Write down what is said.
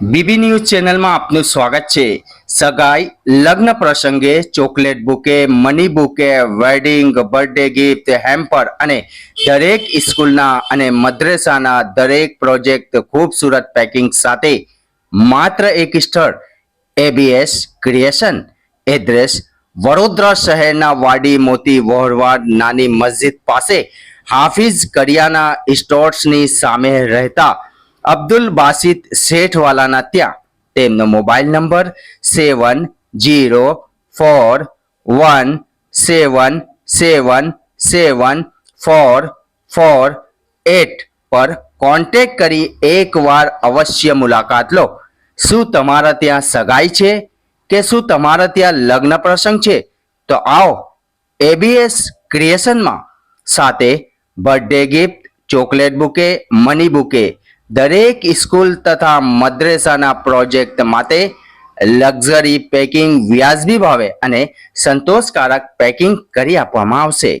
BB news ચેનલમાં આપનું સ્વાગત છે. સગાઈ લગ્ન પ્રસંગે chocolate bouquet, money bouquet, wedding, birthday gift, hamper અને દરેક સ્કૂલના અને મદ્રેસાના દરેક પ્રોજેક્ટ ખૂબસૂરત પેકિંગ સાથે માત્ર એક સ્થળ એબીએસ ક્રિએશન એડ્રેસ વડોદરા શહેરના વાડી મોતી વહોરવાડ નાની મસ્જિદ પાસે, હાફિઝ કરિયાના સ્ટોર્સની સામે રહેતા અબ્દુલ બાસિત શેઠવાલાના ત્યાં. તેમનો mobile number seven zero four one seven seven seven four four eight પર કોન્ટેક્ટ કરી એકવાર અવશ્ય મુલાકાત લો. શું તમારા ત્યાં સગાઈ છે કે શું તમારા ત્યાં લગ્ન પ્રસંગ છે? તો આવો એબીએસ ક્રિએશનમાં. સાથે birthday gift, chocolate bouquet, money bouquet દરેક સ્કૂલ તથા મદ્રેસાના પ્રોજેક્ટ માટે લક્ઝરી પેકિંગ વ્યાજબી ભાવે અને સંતોષકારક પેકિંગ કરી આપવામાં આવશે.